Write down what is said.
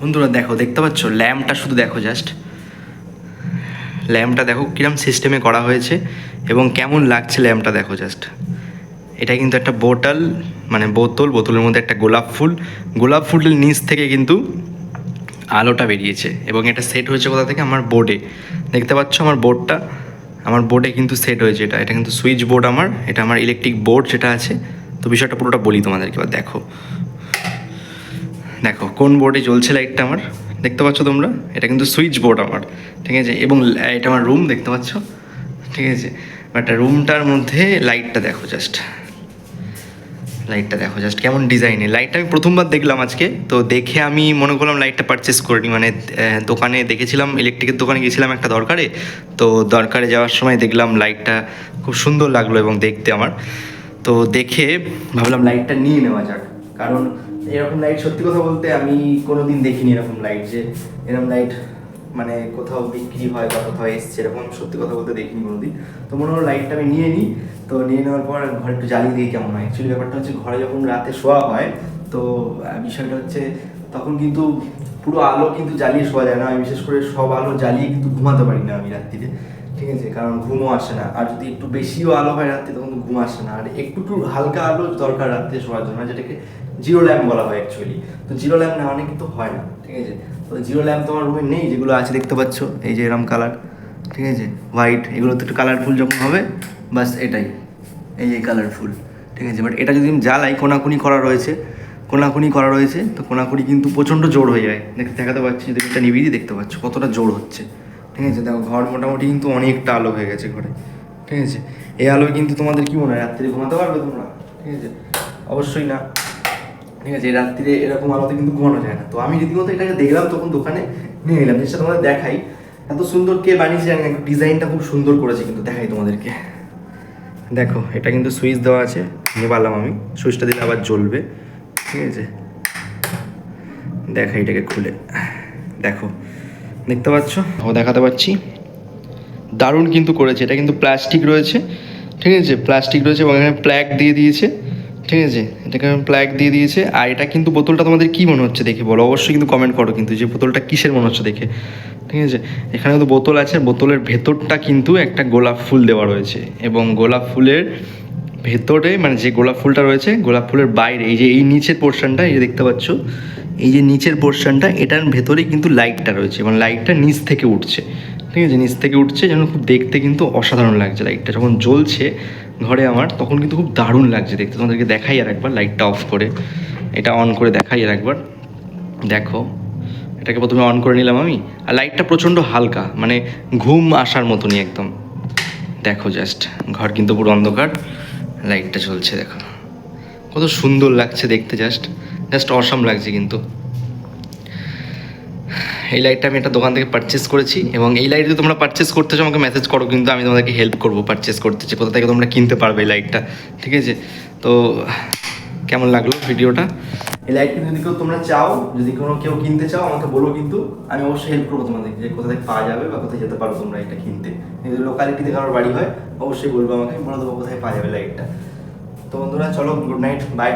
বন্ধুরা দেখো, দেখতে পাচ্ছ? ল্যাম্পটা শুধু দেখো জাস্ট ল্যাম্পটা দেখো কিরম সিস্টেমে করা হয়েছে এবং কেমন লাগছে ল্যাম্পটা দেখো জাস্ট এটা কিন্তু একটা বোতল মানে বোতল, বোতলের মধ্যে একটা গোলাপ ফুল। গোলাপ ফুলের নিচ থেকে কিন্তু আলোটা বেরিয়েছে এবং এটা সেট হয়েছে কোথা থেকে? আমার বোর্ডে দেখতে পাচ্ছ আমার বোর্ডটা আমার বোর্ডে কিন্তু সেট হয়েছে এটা। এটা কিন্তু সুইচ বোর্ড আমার, এটা আমার ইলেকট্রিক বোর্ড যেটা আছে। তো বিষয়টা পুরোটা বলি তোমাদেরকে, এবার দেখো। দেখো, কোন বোর্ডে জ্বলছে লাইটটা আমার? দেখতে পাচ্ছ তোমরা? এটা কিন্তু সুইচ বোর্ড আমার, ঠিক আছে? এবং এটা আমার রুম দেখতে পাচ্ছ? ঠিক আছে? বাট রুমটার মধ্যে লাইটটা দেখো জাস্ট লাইটটা দেখো জাস্ট কেমন ডিজাইনে লাইটটা আমি প্রথমবার দেখলাম আজকে, তো দেখে আমি মনে করলাম লাইটটা পারচেস করিনি। মানে দোকানে দেখেছিলাম ইলেকট্রিকের দোকানে গেছিলাম একটা দরকারে, তো দরকারে যাওয়ার সময় দেখলাম লাইটটা খুব সুন্দর লাগল এবং দেখতে আমার। তো দেখে ভাবলাম লাইটটা নিয়ে নেওয়া যাক। কারণ এরকম লাইট সত্যি কথা বলতে আমি কোনো দিন দেখিনি এরকম লাইট যে, এরকম লাইট মানে কোথাও বিক্রি হয় বা কোথাও এসছে, এরকম সত্যি কথা বলতে দেখিনি কোনোদিন। তো মনে হলো লাইটটা আমি নিয়ে নিই, তো নিয়ে নেওয়ার পর ঘরে একটু জ্বালিয়ে দিই কেমন হয়। অ্যাকচুয়ালি ব্যাপারটা হচ্ছে ঘরে যখন রাতে শোয়া হয়, তো বিষয়টা হচ্ছে তখন কিন্তু পুরো আলো কিন্তু জ্বালিয়ে শোয়া যায় না। আমি বিশেষ করে সব আলো জ্বালিয়ে কিন্তু ঘুমাতে পারি না আমি রাত্রিতে। ঠিক আছে, কারণ ঘুমও আসে না। আর যদি একটু বেশিও আলো হয় রাত্রে, তখন ঘুম আসে না। আর একটু একটু হালকা আলো দরকার রাত্রে শোয়ার জন্য, যেটাকে জিরো ল্যাম্প বলা হয় অ্যাকচুয়ালি তো জিরো ল্যাম্প না অনেক কিন্তু হয় না, ঠিক আছে? তো জিরো ল্যাম্প তোমার রুমে নেই, যেগুলো আছে দেখতে পাচ্ছ, এই যে এরম কালার ঠিক আছে? হোয়াইট এগুলো তো একটু কালারফুল যখন হবে বাস এটাই, এই যে কালারফুল ঠিক আছে? বাট এটা যদি আমি জ্বালাই, কোনাকুনি করা রয়েছে, কোনাকুনি করা রয়েছে, তো কোনাকুনি কিন্তু প্রচণ্ড জোর হয়ে যায়। দেখ- দেখাতে পাচ্ছি, যদি এটা নিবিড়ি দেখতে পাচ্ছ, কতটা জোর হচ্ছে। ঠিক আছে? দেখো, ঘর মোটামুটি কিন্তু অনেকটা আলো হয়ে গেছে ঘরে। ঠিক আছে? এই আলোয় কিন্তু তোমাদের কি মনে হয়, রাত্রে ঘুমাতে পারবে তোমরা? ঠিক আছে? অবশ্যই না। ঠিক আছে? রাত্রিরে এরকম আলোতে কিন্তু ঘুমানো যায় না। তো আমি রীতিমতো এটাকে দেখলাম, তখন দোকানে নিয়ে নিলাম জিনিসটা তোমাদের দেখাই। এত সুন্দর কে বানিয়েছে জানি না ডিজাইনটা খুব সুন্দর করেছে কিন্তু দেখাই তোমাদেরকে। দেখো, এটা কিন্তু সুইচ দেওয়া আছে, নিয়ে পারলাম আমি। সুইচটা দিলে আবার জ্বলবে। ঠিক আছে? দেখাই এটাকে খুলে। দেখো দেখতে পাচ্ছ? ও দেখাতে পাচ্ছি। দারুণ কিন্তু করেছে। এটা কিন্তু প্লাস্টিক রয়েছে। ঠিক আছে? প্লাস্টিক রয়েছে এবং এখানে প্ল্যাগ দিয়ে দিয়েছে। ঠিক আছে? এটাকে প্ল্যাগ দিয়ে দিয়েছে। আর এটা কিন্তু বোতলটা তোমাদের কী মনে হচ্ছে দেখে বলো? অবশ্যই কিন্তু কমেন্ট করো কিন্তু যে বোতলটা কিসের মনে হচ্ছে দেখে। ঠিক আছে? এখানে কিন্তু বোতল আছে। বোতলের ভেতরটা কিন্তু একটা গোলাপ ফুল দেওয়া রয়েছে। এবং গোলাপ ফুলের ভেতরে মানে যে গোলাপ ফুলটা রয়েছে, গোলাপ ফুলের বাইরে, এই যে এই নিচের পোর্শনটা এই যে দেখতে পাচ্ছ এই যে নিচের পোর্শনটা এটার ভেতরেই কিন্তু লাইটটা রয়েছে, এবং লাইটটা নিচ থেকে উঠছে। ঠিক আছে? নিচ থেকে উঠছে যেন খুব দেখতে কিন্তু অসাধারণ লাগছে লাইটটা যখন জ্বলছে ঘরে আমার, তখন কিন্তু খুব দারুণ লাগছে দেখতে। তোমাদেরকে দেখাই আর একবার লাইটটা অফ করে। এটা অন করে দেখাই আর একবার। দেখো, এটাকে প্রথমে অন করে নিলাম আমি। আর লাইটটা প্রচণ্ড হালকা মানে ঘুম আসার মতনই একদম। দেখো জাস্ট ঘর কিন্তু পুরো অন্ধকার। লাইটটা চলছে দেখো। কত সুন্দর লাগছে দেখতে জাস্ট জাস্ট অসাম লাগছে কিন্তু। এই লাইটটা আমি একটা দোকান থেকে পারচেস করেছি এবং এই লাইট যদি তোমরা পারচেস করতে চাও, আমাকে মেসেজ করো, কিন্তু আমি তোমাদেরকে হেল্প করব পারচেস করতে চাই কোথা থেকে তোমরা কিনতে পারবে এই লাইটটা ঠিক আছে? তো, কেমন লাগল ভিডিওটা এই লাইটটা যদি কেউ তোমরা চাও, যদি কোনো কেউ কিনতে চাও, আমাকে বলো কিন্তু, আমি অবশ্যই হেল্প করব তোমাদেরকে যে কোথা থেকে পাওয়া যাবে বা কোথায় যেতে পারো তোমরা এটা কিনতে। যদি লোকালিটিতে কারোর বাড়ি হয়, অবশ্যই বলব আমাকে, বলে দেবো কোথায় পাওয়া যাবে লাইটটা তো বন্ধুরা, চলো গুড নাইট বাই